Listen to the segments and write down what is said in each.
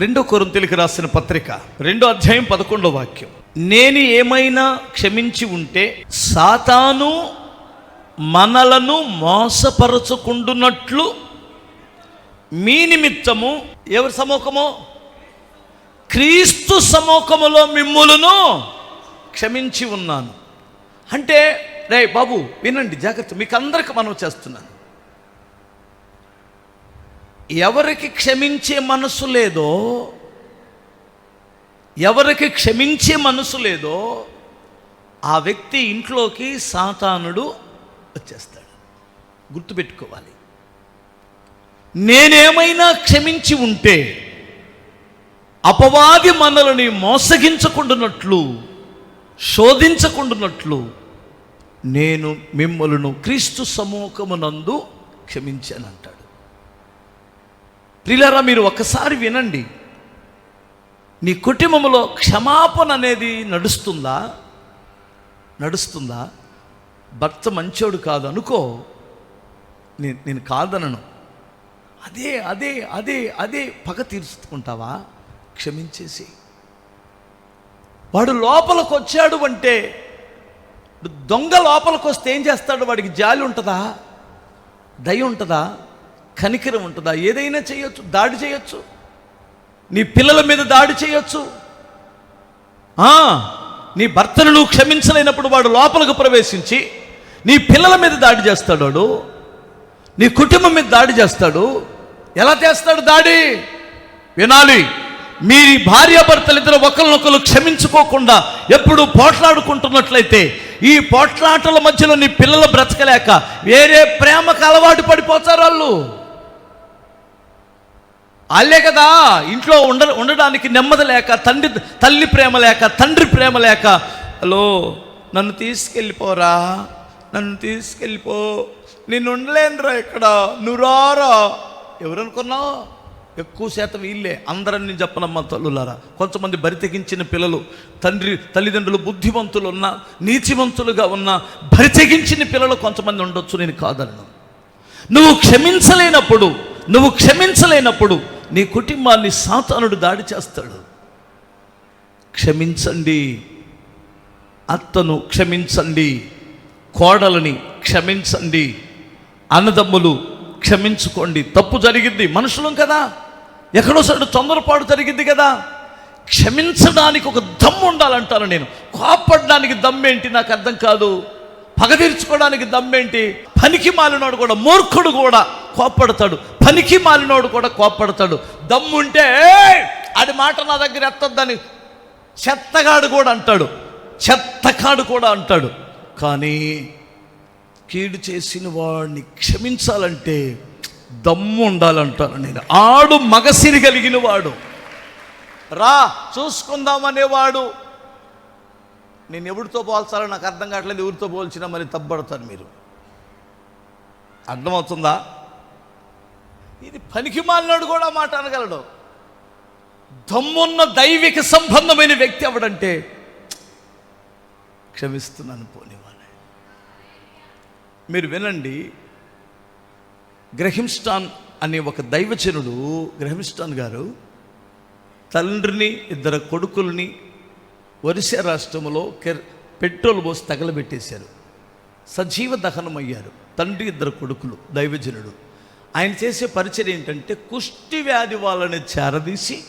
రెండో కొరింతలకు రాసిన పత్రిక రెండో అధ్యాయం పదకొండో వాక్యం. నేను ఏమైనా క్షమించి ఉంటే సాతాను మనలను మోసపరచుకుంటున్నట్లు మీ నిమిత్తము ఎవరి సముఖము క్రీస్తు సమూహములో మిమ్ములను క్షమించి ఉన్నాను. అంటే రే బాబు వినండి జాగ్రత్త. మీకు అందరికి మనం చేస్తున్నాను. ఎవరికి క్షమించే మనసు లేదో ఎవరికి క్షమించే మనసు లేదో ఆ వ్యక్తి ఇంట్లోకి సాతానుడు వచ్చేస్తాడు. గుర్తుపెట్టుకోవాలి. నేనేమైనా క్షమించి ఉంటే అపవాది మనల్ని మోసగించకుండానట్లు శోధించకుండానట్లు నేను మిమ్మలను క్రీస్తు సమూహమునందు క్షమించానంటాడు. ప్రియులారా మీరు ఒకసారి వినండి. నీ కుటుంబంలో క్షమాపణ అనేది నడుస్తుందా? నడుస్తుందా? భర్త మంచోడు కాదు అనుకో. నేను నేను కాదనను. అదే అదే అదే అదే పగ తీర్చుకుంటావా? క్షమించేసి. వాడు లోపలికి వచ్చాడు అంటే దొంగ లోపలికి వస్తే ఏం చేస్తాడు? వాడికి జాలి ఉంటుందా? దయ ఉంటుందా? కనికరం ఉంటుందా? ఏదైనా చేయొచ్చు దాడి చేయొచ్చు. నీ పిల్లల మీద దాడి చేయొచ్చు. నీ భర్తను నువ్వు క్షమించలేనప్పుడు వాడు లోపలకు ప్రవేశించి నీ పిల్లల మీద దాడి చేస్తాడు వాడు. నీ కుటుంబం మీద దాడి చేస్తాడు. ఎలా చేస్తాడు దాడి? వినాలి. మీ భార్యాభర్తలిద్దరు ఒకరినొకరు క్షమించుకోకుండా ఎప్పుడు పోట్లాడుకుంటున్నట్లయితే ఈ పోట్లాటల మధ్యలో నీ పిల్లలు బ్రతకలేక వేరే ప్రేమకు అలవాటు పడిపోతారు వాళ్ళు. వాళ్ళే కదా ఇంట్లో ఉండ ఉండడానికి నెమ్మది లేక తండ్రి తల్లి ప్రేమ లేక తండ్రి ప్రేమ లేక హలో నన్ను తీసుకెళ్ళిపోరా నన్ను తీసుకెళ్ళిపో నేను ఉండలేనురా ఇక్కడ నువ్వు రారా. ఎవరనుకున్నావు? ఎక్కువ శాతం వీళ్ళే. అందరని చెప్పనమ్మ తల్లులారా కొంతమంది బరితెగించిన పిల్లలు తండ్రి తల్లిదండ్రులు బుద్ధివంతులు ఉన్న నీతివంతులుగా ఉన్న బరితెగించిన పిల్లలు కొంతమంది ఉండొచ్చు నేను కాదన్నా. నువ్వు క్షమించలేనప్పుడు నువ్వు క్షమించలేనప్పుడు నీ కుటుంబాన్ని సాతానుడు దాడి చేస్తాడు. క్షమించండి. అత్తను క్షమించండి. కోడలని క్షమించండి. అన్నదమ్ములు క్షమించుకోండి. తప్పు జరిగింది మనుషులం కదా. ఎక్కడోసారి తొందరపాటు జరిగింది కదా. క్షమించడానికి ఒక దమ్ము ఉండాలంటాను నేను. కోపడడానికి దమ్మేంటి నాకు అర్థం కాదు. పగ తీర్చుకోవడానికి దమ్మేంటి? పనికి మాలినాడు కూడా మూర్ఖుడు కూడా కోప్పడతాడు పనికి మాలినోడు కూడా కోప్పడతాడు. దమ్ముంటే అది మాట నా దగ్గర ఎత్తద్దని చెత్తగాడు కూడా అంటాడు. చెత్తకాడు కూడా అంటాడు. కానీ కీడు చేసిన వాడిని క్షమించాలంటే దమ్ము ఉండాలంటాను నేను. ఆడు మగసిరి కలిగిన వాడు. రా చూసుకుందామనేవాడు. నేను ఎవరితో పోల్చాలో నాకు అర్థం కావట్లేదు ఎవరితో పోల్చినా మరి తప్పబడతారు మీరు. అర్థమవుతుందా? ఇది పనికి మాలినాడు కూడా మాట అనగలడు. దమ్మున్న దైవిక సంబంధమైన వ్యక్తి ఎవడంటే క్షమిస్తున్నాను పోనివాడే మీరు వినండి గ్రహింస్టాన్ అనే ఒక దైవజనుడు గ్రహింస్టాన్ గారు తండ్రిని ఇద్దరు కొడుకుల్ని ఒరిస్సా రాష్ట్రంలో కెర్ పెట్రోల్ పోసి తగలబెట్టేశారు. సజీవ దహనం అయ్యారు తండ్రి ఇద్దరు కొడుకులు దైవజనుడు. ఆయన చేసే పరిచయం ఏంటంటే కుష్టి వ్యాధి వాళ్ళని చేరదీసి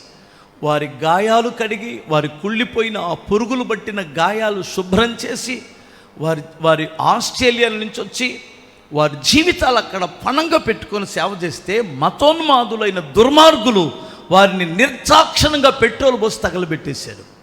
వారి గాయాలు కడిగి వారి కుళ్ళిపోయిన ఆ పురుగులు పట్టిన గాయాలు శుభ్రం చేసి వారి వారి ఆస్ట్రేలియా నుంచి వచ్చి వారి జీవితాలు అక్కడ పణంగా పెట్టుకొని సేవ చేస్తే మతోన్మాదులైన దుర్మార్గులు వారిని నిర్దాక్షణంగా పెట్రోల్ పోసి తగలబెట్టేశారు.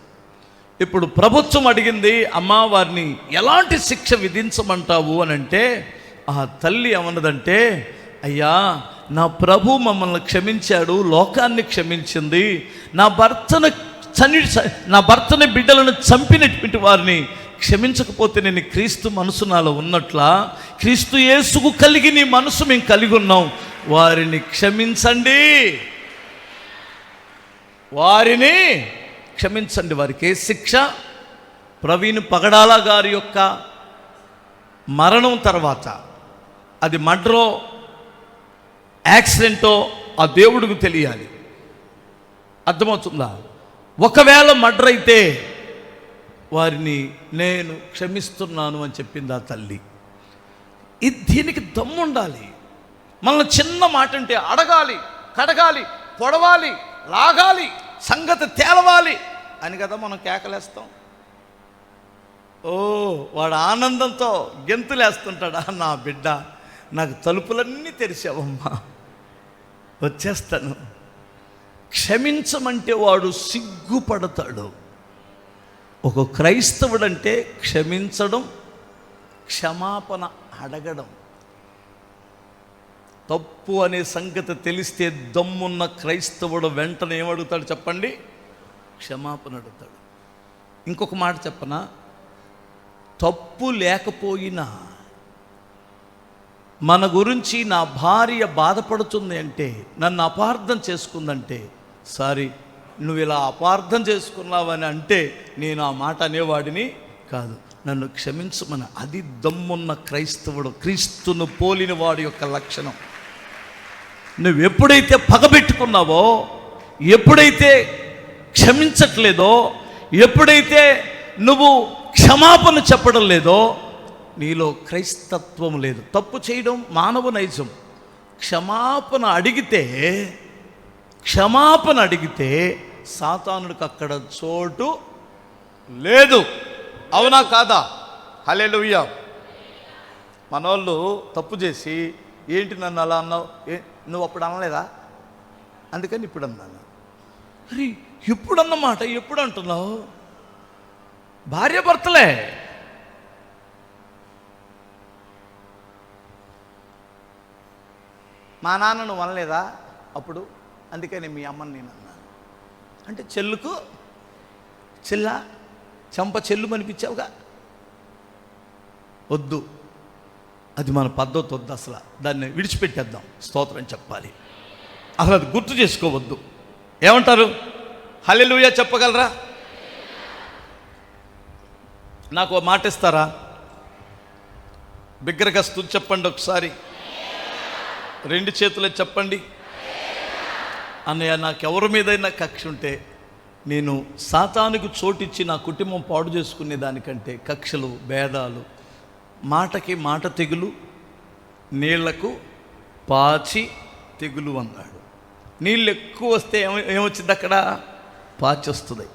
ఇప్పుడు ప్రభుత్వం అడిగింది అమ్మ వారిని ఎలాంటి శిక్ష విధించమంటావు? అని అంటే ఆ తల్లి ఏమన్నదంటే అయ్యా నా ప్రభు మమ్మల్ని క్షమించాడు లోకాన్ని క్షమించింది. నా భర్తను చని నా భర్తని బిడ్డలను చంపినటువంటి వారిని క్షమించకపోతే నేను క్రీస్తు మనసు నాలో ఉన్నట్లా? క్రీస్తు యేసుకు కలిగి నీ మనసు మేము కలిగి ఉన్నాం. వారిని క్షమించండి. వారిని క్షమించండి. వారికి ఏ శిక్ష? ప్రవీణ్ పగడాల గారి యొక్క మరణం తర్వాత అది మడ్రో యాక్సిడెంటో ఆ దేవుడికి తెలియాలి. అర్థమవుతుందా? ఒకవేళ మర్డర్ అయితే వారిని నేను క్షమిస్తున్నాను అని చెప్పింది ఆ తల్లి. ఇది దీనికి దమ్ముండాలి. మనల్ని చిన్న మాట అంటే అడగాలి కడగాలి పొడవాలి లాగాలి సంగతి తేలవాలి అని కదా మనం కేకలేస్తాం. ఓ వాడు ఆనందంతో గెంతులేస్తుంటాడా నా బిడ్డ? నాకు తలుపులన్నీ తెరిచావమ్మా. వచ్చేస్తాను. క్షమించమంటే వాడు సిగ్గుపడతాడు. ఒక క్రైస్తవుడంటే క్షమించడం క్షమాపణ అడగడం. తప్పు అనే సంగతి తెలిస్తే దమ్మున్న క్రైస్తవుడు వెంటనే ఏమడుగుతాడు చెప్పండి? క్షమాపణ అడుగుతాడు. ఇంకొక మాట చెప్పనా? తప్పు లేకపోయినా మన గురించి నా భార్య బాధపడుతుంది అంటే నన్ను అపార్థం చేసుకుందంటే సారీ నువ్వు ఇలా అపార్థం చేసుకున్నావని అంటే నేను ఆ మాట అనేవాడిని కాదు. నన్ను క్షమించమని అది దమ్మున్న క్రైస్తవుడు క్రీస్తును పోలిన వాడి యొక్క లక్షణం. నువ్వు ఎప్పుడైతే పగబెట్టుకున్నావో ఎప్పుడైతే క్షమించట్లేదో ఎప్పుడైతే నువ్వు క్షమాపణ చెప్పడం లేదో నీలో క్రైస్తత్వం లేదు. తప్పు చేయడం మానవ నైజం. క్షమాపణ అడిగితే క్షమాపణ అడిగితే సాతానుడికి అక్కడ చోటు లేదు. అవునా కాదా? హలే మనోళ్ళు తప్పు చేసి ఏంటి నన్ను అలా అన్నావు? నువ్వు అప్పుడు అనలేదా? అందుకని ఇప్పుడు అన్నాను. అరే ఎప్పుడు అన్నమాట? ఎప్పుడు అంటున్నావు? భార్య భర్తలే. మా నాన్నను వనలేదా? అప్పుడు అందుకని మీ అమ్మని నేను అన్నాను. అంటే చెల్లుకు చెల్ల చంప చెల్లు అనిపించావుగా వద్దు. అది మన పద్ధతి వద్దు అసలు. దాన్ని విడిచిపెట్టేద్దాం. స్తోత్రం చెప్పాలి. అసలు అది గుర్తు చేసుకోవద్దు. ఏమంటారు? హలెలుయా చెప్పగలరా? నాకు మాట ఇస్తారా? బిగ్గరగా స్థుతి చెప్పండి ఒకసారి. రెండు చేతులే చెప్పండి. అన్నయ్య నాకు ఎవరి మీదైనా కక్ష ఉంటే నేను సాతానుకు చోటిచ్చి నా కుటుంబం పాడు చేసుకునే దానికంటే కక్షలు భేదాలు మాటకి మాట తెగులు నీళ్ళకు పాచి తెగులు అన్నాడు నీళ్ళు ఎక్కువ వస్తే ఏమ ఏమొచ్చింది అక్కడ? పాచి వస్తుంది.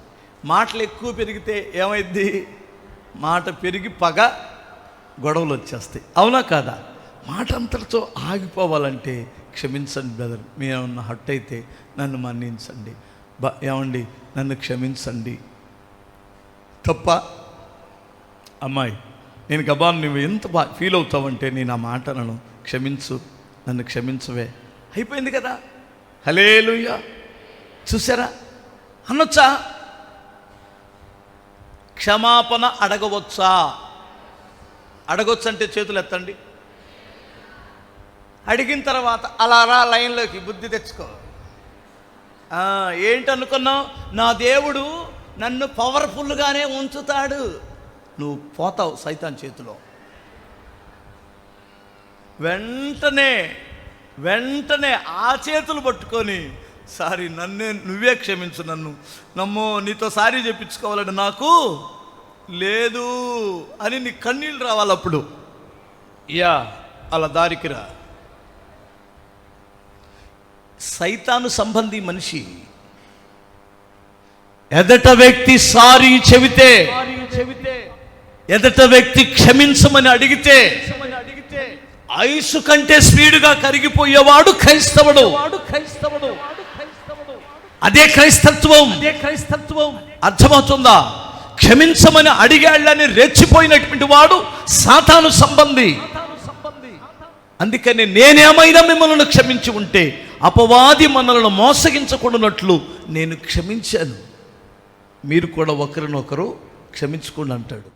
మాటలు ఎక్కువ పెరిగితే ఏమైద్ది? మాట పెరిగి పగ గొడవలు వచ్చేస్తాయి. అవునా కాదా? మాట అంతటితో ఆగిపోవాలంటే క్షమించండి బ్రదర్. మీరేమన్నా హట్ అయితే నన్ను మన్నించండి. బా ఏమండి? నన్ను క్షమించండి. తప్ప అమ్మాయి నేను గబాన్ నువ్వు ఎంత బా ఫీల్ అవుతావంటే నేను ఆ మాటలను క్షమించు నన్ను క్షమించవే. అయిపోయింది కదా? హలేలుయ్యా చూసారా అనొచ్చా? క్షమాపణ అడగవచ్చా? అడగొచ్చంటే చేతులు ఎత్తండి అడిగిన తర్వాత అలా రా లైన్లోకి బుద్ధి తెచ్చుకో. ఏంటనుకున్నావు? నా దేవుడు నన్ను పవర్ఫుల్గానే ఉంచుతాడు. నువ్వు పోతావు సైతాన్ చేతిలో. వెంటనే వెంటనే ఆ చేతులు పట్టుకొని సారీ నన్నే నువ్వే క్షమించు నన్ను. నమ్మో నీతో సారీ చెప్పించుకోవాలని నాకు లేదు అని నీ కన్నీళ్ళు రావాలి అప్పుడు యా అలా దారికి రా. సైతాను సంబంధి మనిషి. ఎదట వ్యక్తి సారీ చెబితే ఎదట వ్యక్తి క్షమించమని అడిగితే ఐసు కంటే స్పీడ్గా కరిగిపోయేవాడు క్రైస్తవుడు. క్రైస్తవుడు అదే క్రైస్తత్వం. అదే క్రైస్తత్వం అర్థమవుతుందా? క్షమించమని అడిగాళ్ళని రెచ్చిపోయినటువంటి వాడు సాతాను సంబంధి సంబంధి. అందుకని నేనేమైనా మిమ్మల్ని క్షమించి ఉంటే అపవాది మనలను మోసగించకూడనట్లు నేను క్షమించాను. మీరు కూడా ఒకరినొకరు క్షమించుకోండి అంటాడు.